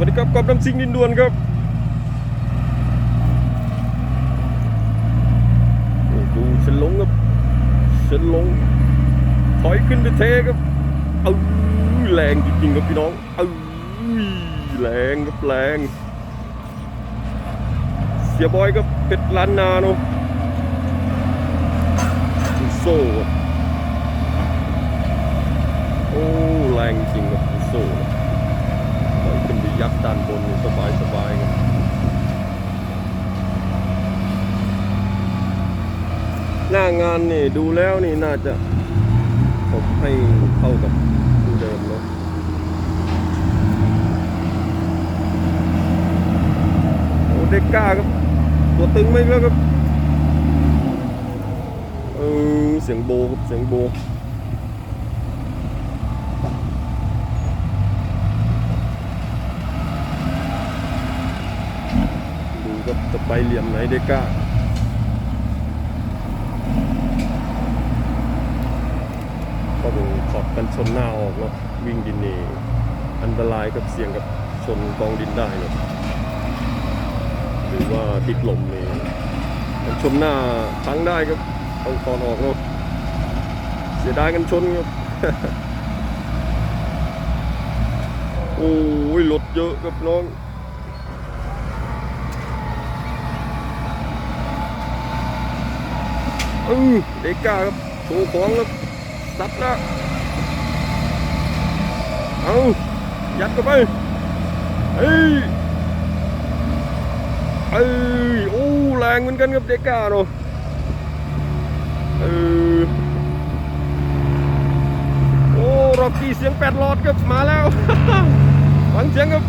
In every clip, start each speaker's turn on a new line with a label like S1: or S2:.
S1: วัสดีครับกอบน้ำซิงดินดวนครับดูเส้นลงครับเส้นลงถอยขึ้นไปเทครับเอาแรงจริงๆครับพี่น้องเอาแรงครับแรงเสียบอยก็เป็ดล้านนาเนาะโซ่ครับโอ้แรงจริงครับโซ่ ยักษ์ด้านบนนี่สบายสบายครับหน้างานนี่ดูแล้วนี่น่าจะผมให้เท่ากับดูเดิมเนาะโอ้เด็กก้าครับ ตัวตึงไม่แล้วครับเออเสียงโบครับเสียงโบ ดูครับจะไปเหลี่ยมไหนเด็กกล้าก็ดูขอบกันชนหน้าออกเนาะวิ่งดินนี่อันตรายกับเสี่ยงกับชนกองดินได้เนาะหรือว่าติดลมนี่มันชนหน้าพังได้ครับต้องตอนออกเนาะเสียดายกันชนครับโอ้ยรถเยอะครับน้อง อือเด็กก้าครับโชว์ของครับซัดนะเอายัดเข้าไปเฮ้ยเอ้ยโอ้แรงเหมือนกันครับเด็กกาเนาะเออโอ้รอกกี้เสียงแปดหลอดครับมาแล้วฟังเสียงครับ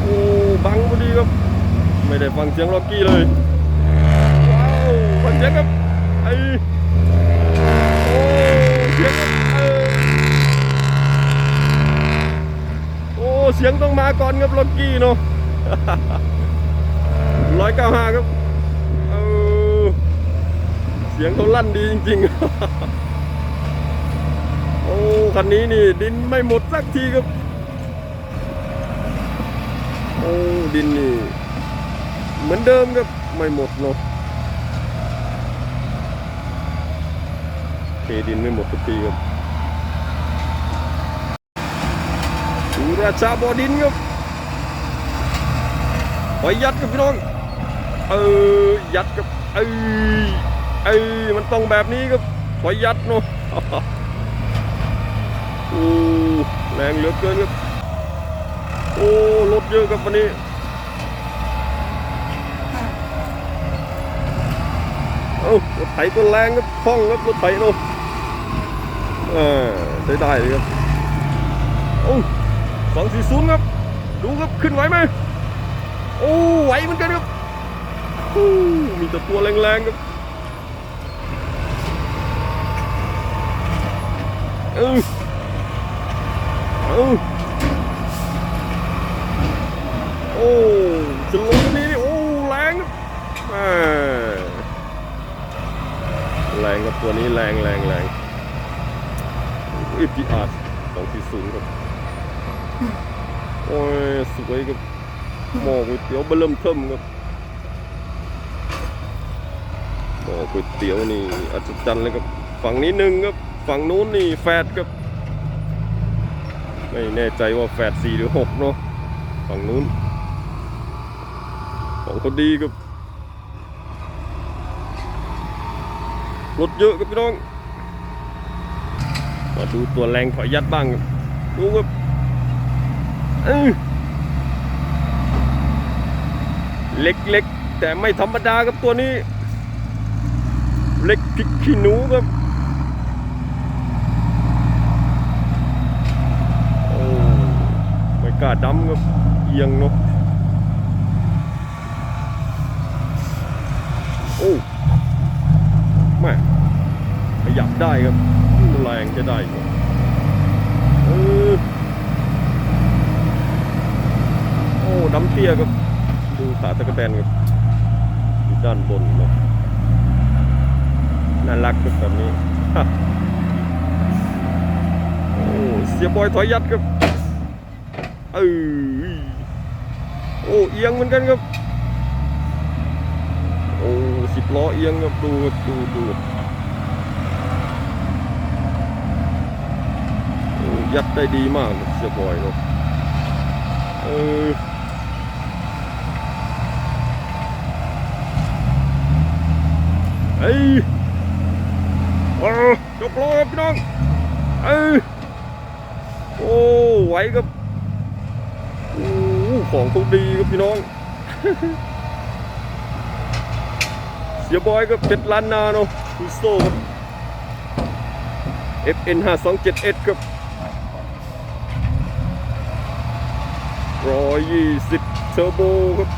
S1: โอ้บังพอดีครับ ไม่ได้ฟังเสียงร็อกกี้เลยว้าวฟังเสียงครับไอโอ้เสียงครับเออโอ้เสียงต้องมาก่อนครับล็อกกี้เนาะร้อยเก้าห้าครับเออเสียงเขาลั่นดีจริงๆโอ้คันนี้นี่ดินไม่หมดสักทีครับโอ้ดินนี่ เหมือนเดิมครับไม่หมดเนาะเทดินไม่หมดทุกทีครับดูราชาบอดินครับไปยัดกับพี่น้องเออยัดกับเอ้ยเอ้ยมันต้องแบบนี้ครับไปยัดเนาะโอ้แรงเหลือเกินครับโอ้รถเยอะครับวันนี้ เอ้ารถไถตัวแรงครับคล่องครับรถไถเนาเออใช้ได้เลยครับโอ้สองสี่ศูนย์ครับ ดูครับขึ้นไหวไหมโอ้ไหวเหมือนกันครับโอ้มีแต่ตัวแรงๆครับเออเออโอ้จะลงตรงนี้นี่ โอ้ แรงครับแหม่ แรงครับตัวนี้แรงแรงแรงอีพีอาร์สองสี่ศูนย์ครับโอ้ยสวยกับหม้อก๋วยเตี๋ยวเบะเริ่มเทิมครับหม้อก๋วยเตี๋ยวนี่อัศจรรย์เลยครับฝั่งนี้หนึ่งครับฝั่งนู้นนี่แฟดครับ ไม่แน่ใจว่าแฟดสี่หรือหกเนาะฝั่งนู้นของเขาดีครับ รถเยอะครับพี่น้อง มาดูตัวแรงถอยยัดบ้างกับดูครับเออเล็กๆ แต่ไม่ธรรมดาครับตัวนี้ เล็กพริกขี้หนูครับโอ้ไม่กล้าดำครับเอียงเนาะโอ้ แม่ขยับได้ครับแรงจะได้เออโอ้ดำเตี้ยครับดูขาตะกแตนครับอยู่ด้านบนเนาะน่ารักครับแบบนี้โอ้เสียบอยถอยยัดครับเออโอ้เอียงเหมือนกันครับ สิบล้อเอียงครับดูดูดูยัดได้ดีมากเสียบอยเนาะเออเฮ้ยโอ้ยกล้อครับพี่น้องเออโอ้ไหวครับโอ้ของเขาดีครับพี่น้อง เสียบอยก็เป็ดล้านนาเนาะคูโซ่ครับ FN 5 2 7 S ครับร้อยยี่สิบเทอร์โบครับ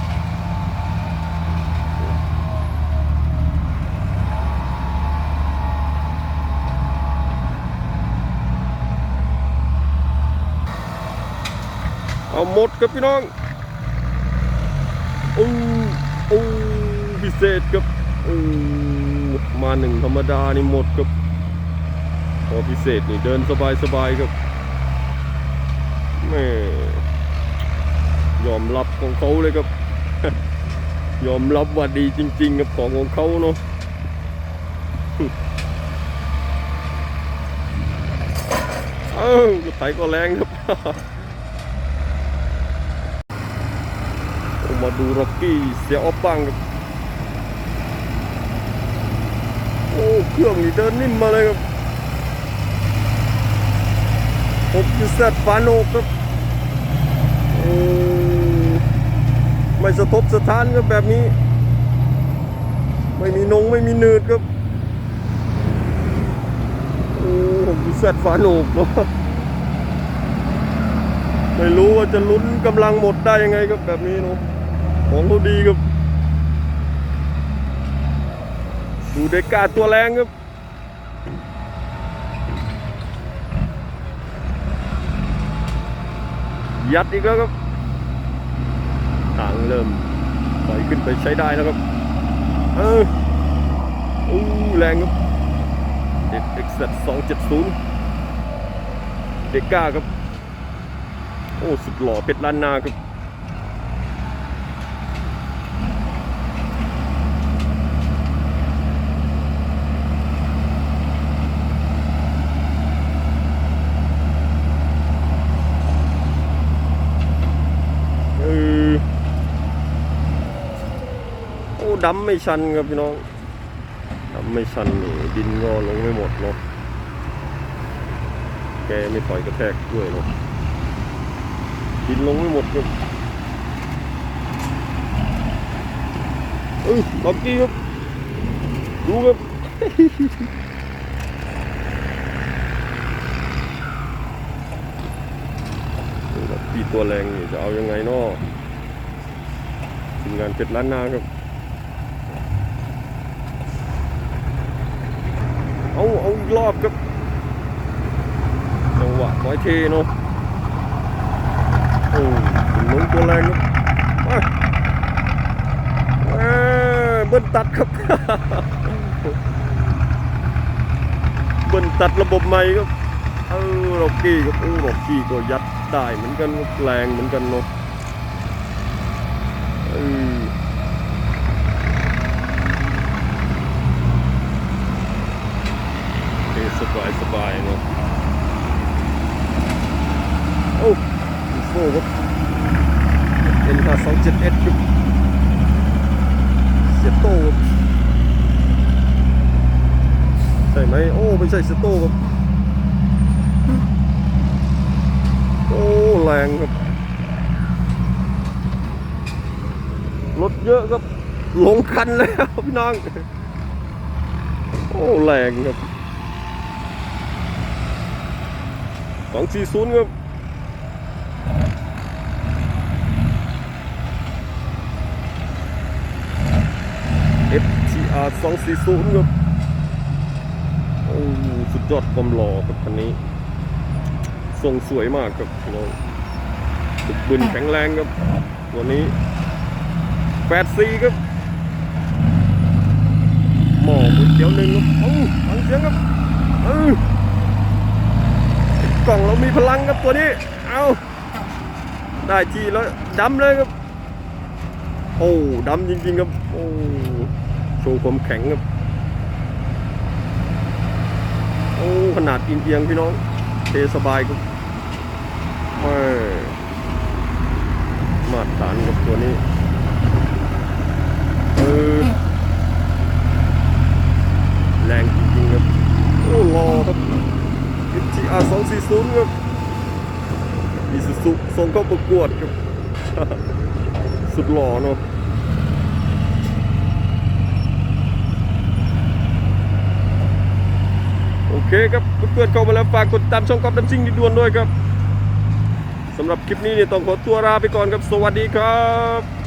S1: เอาหมดครับพี่น้องอู้อู้พิเศษครับ มาหนึ่งธรรมดานี่หมดครับพอพิเศษนี่เดินสบายสบายๆครับแม่ยอมรับของเขาเลยครับ ยอมรับว่าดีจริง ๆ กับของของเขาเนาะเอ้าไถก็แรงครับ มาดูร็อกกี้เสียออฟบ้างครับ โอ้เครื่องนี่เดินนิ่มมาเลยครับผมจะเซตฟาโนครับโอ้ไม่สะทบสะท้านครับแบบนี้ ไม่มีนงไม่มีเนืดครับโอ้ผมจะเซตฟาโนเนาะไม่รู้ว่าจะลุ้นกำลังหมดได้ยังไงครับแบบนี้เนาะของเขาดีครับ ดูเด็กกาตัวแรงครับยัดอีกแล้วครับทางเริ่มปล่อยขึ้นไปใช้ได้แล้วครับเอออู้แรงครับเด็กเอ็กซ์สองเจ็ดศูนย์เด็กก้าครับ โอ้ สุดหล่อเพชรล้านนาครับ เออโอ้ ดำไม่ชันครับพี่น้องดำไม่ชันนี่ดินก็ลงไม่หมดเนาะแกไม่ต่อยกระแทกด้วยเนาะดินลงไม่หมดครับเออล็อกกี้ครับดูครับปีตัวแรงนี่จะเอายังไงเนาะทีมงานเป็ดล้านนาครับ เอาเอาอีกรอบครับจังหวะร้อยเทเนาะโอ้ถึงลุ้นตัวแรงครับไปเอ้ยเบิ้ลตัดครับ เบิ้ลตัดระบบใหม่ครับ เออร็อกกี้ครับโอ้ร็อกกี้ก็ยัดได้เหมือนกันแรงเหมือนกันเนาะเออ เอสบายสบายเนาะโอ้โซ่ครับเอ็นห้าสองเจ็ดเอ็ดครับเสียโต้ครับใช่ ไหมโอ้ไม่ใช่สโต้ครับโอ้แรงครับรถเยอะครับลงคันแล้วพี่น้อง โอ้แรงครับสองสี่ศูนย์ครับเอฟทีอาร์สองสี่ศูนย์ครับ สุดยอดความหล่อครับคันนี้ ทรงสวยมากครับพี่น้องบึกบึนแข็งแรงครับ ตัวนี้แปดสี่ครับหมอก๋วยเตี๋ยวหนึ่งครับเอ้าฟังเสียงครับเออกล่องเรามีพลังครับตัวนี้ เอาได้ทีแล้วดำเลยครับ โอ้ดำจริงๆครับ โอ้โชว์ความแข็งครับ โอ้ ขนาดเอียงพี่น้องเทสบายครับแม่มาตรฐานกับตัวนี้เออแรงจริงๆครับโอ้รอครับ GTR 240ครับอีซูซุส่งเข้าประกวดครับ สุดหล่อเนาะ โอเคครับเพื่อนๆเข้ามาแล้วฝากกดติดตามช่องกอล์ฟดัมซิ่งด่วนด้วยครับสำหรับคลิปนี้เนี่ยต้องขอตัวลาไปก่อนครับ สวัสดีครับ